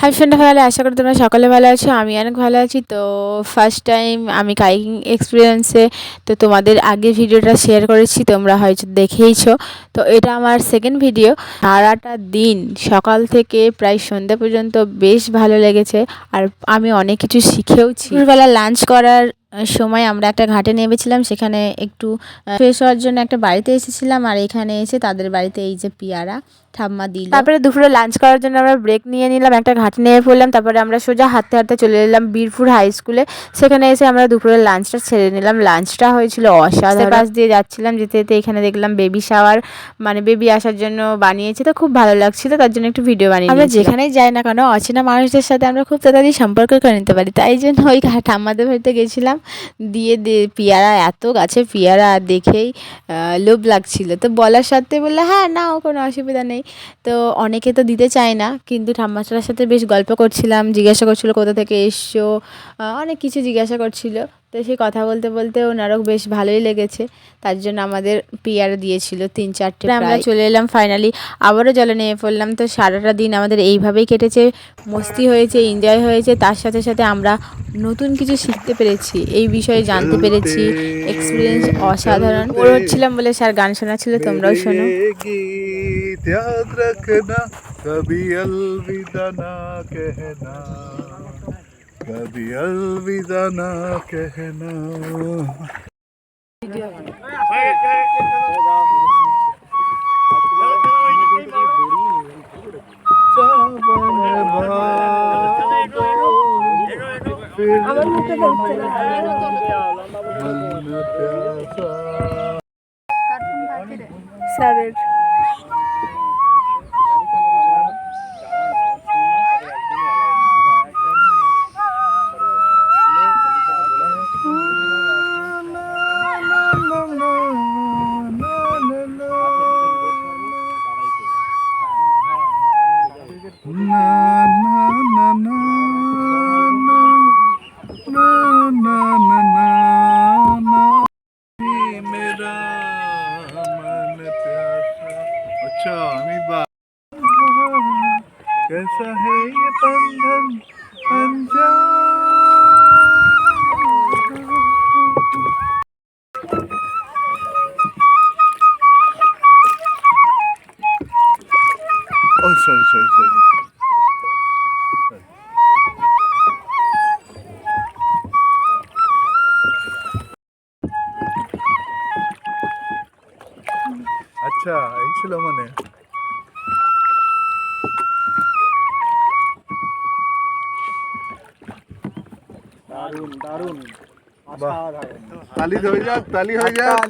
Hi friend ভালো আশা করি তোমরা সকলে ভালো আছো, আমি অনেক ভালো আছি। তো ফার্স্ট টাইম আমি কাইকিং এক্সপিরিয়েন্সে তো তোমাদের আগে ভিডিওটা শেয়ার করেছি, তোমরা হয়তো দেখেইছো। তো এটা আমার সেকেন্ড ভিডিও সারাটা দিন, সকাল থেকে প্রায় সন্ধ্যা পর্যন্ত বেশ ভালো লেগেছে। আর আমি অনেক কিছু শিখেওছি। দুপুরবেলা লাঞ্চ করার সময় আমরা একটা ঘাটে নেমেছিলাম সেখানে একটু ফ্রেশ হওয়ার জন্য একটা বাড়িতে এসেছিলাম আর এখানে এসে তাদের বাড়িতে এই যে পিয়ারা ঠাম্মা দিল। তারপরে দুপুরে লাঞ্চ করার জন্য আমরা ব্রেক নিয়ে নিলাম একটা ঘাটে নিয়ে পড়লাম তারপরে আমরা সোজা হাঁটতে হাঁটতে চলে এলাম বীরপুর হাই স্কুলে সেখানে এসে আমরা দুপুরে লাঞ্চটা ছেড়ে নিলাম। লাঞ্চটা হয়েছিল অসাধারণ। পাশ দিয়ে যাচ্ছিলাম যেতে যেতে এখানে দেখলাম বেবি শাওয়ার মানে বেবি আসার জন্য বানিয়েছে তো খুব ভালো লাগছিল তার জন্য একটু ভিডিও বানিয়ে আমরা যেখানেই যাই না কেন অচেনা মানুষদের সাথে আমরা খুব তাড়াতাড়ি সম্পর্ক করে নিতে পারি তাই জন্য ওই ঠাম্মাদের বাড়িতে গেছিলাম। দিয়ে দে, পেয়ারা, এত গাছে পেয়ারা দেখেই লোভ লাগছিল। তো বলার সত্ত্বে বলল হ্যাঁ না ও কোনো অসুবিধা নেই। তো অনেকে তো দিতে চায় না, কিন্তু ঠাম্মাচার সাথে বেশ গল্প করছিলাম, জিজ্ঞাসা করছিল, কোথা থেকে এসছো? অনেক কিছু জিজ্ঞাসা করছিল। তো সেই কথা বলতে বলতে ওনারও বেশ ভালোই লেগেছে তার জন্য আমাদের পিয়ার দিয়েছিল তিন চারটে আমরা চলে এলাম ফাইনালি আবারও জলে নেমে পড়লাম তো সারাটা দিন আমাদের এইভাবেই কেটেছে মস্তি হয়েছে এনজয় হয়েছে তার সাথে সাথে আমরা নতুন কিছু শিখতে পেরেছি এই বিষয়ে জানতে পেরেছি এক্সপিরিয়েন্স অসাধারণ ওর হচ্ছিলাম বলে স্যার গান শোনাচ্ছিল তোমরাও শোনো याद रखना कभी अलविदा ना कहना कभी अलविदा ना कहना na na na na na na na na na मेरा मन प्यासा अच्छा हमी बात कैसा है ये बंधन अनजान Sorry, sorry, sorry. আচ্ছা এই ছিল মানে। দারুণ দারুণ। তালি হয়ে যাক তালি হয়ে যাক।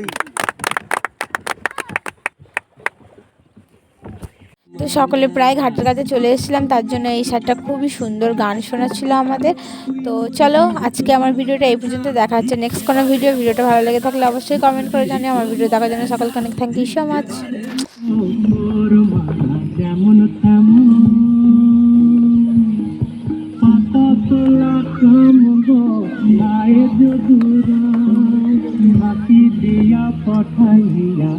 তো সকলে প্রায় ঘাটের কাছে চলে এসেছিলাম, তার জন্য এই শার্টটা খুবই সুন্দর গান শোনাচ্ছিল আমাদের। তো চলো, আজকে আমার ভিডিওটা এই পর্যন্ত, দেখা হচ্ছে নেক্সট কোনো ভিডিও ভিডিওটা ভালো লেগে থাকলে অবশ্যই কমেন্ট করে জানিয়ে আমার ভিডিও দেখার জন্য সকলকে অনেক থ্যাংক ইউ সো মাচ পঠাইয়া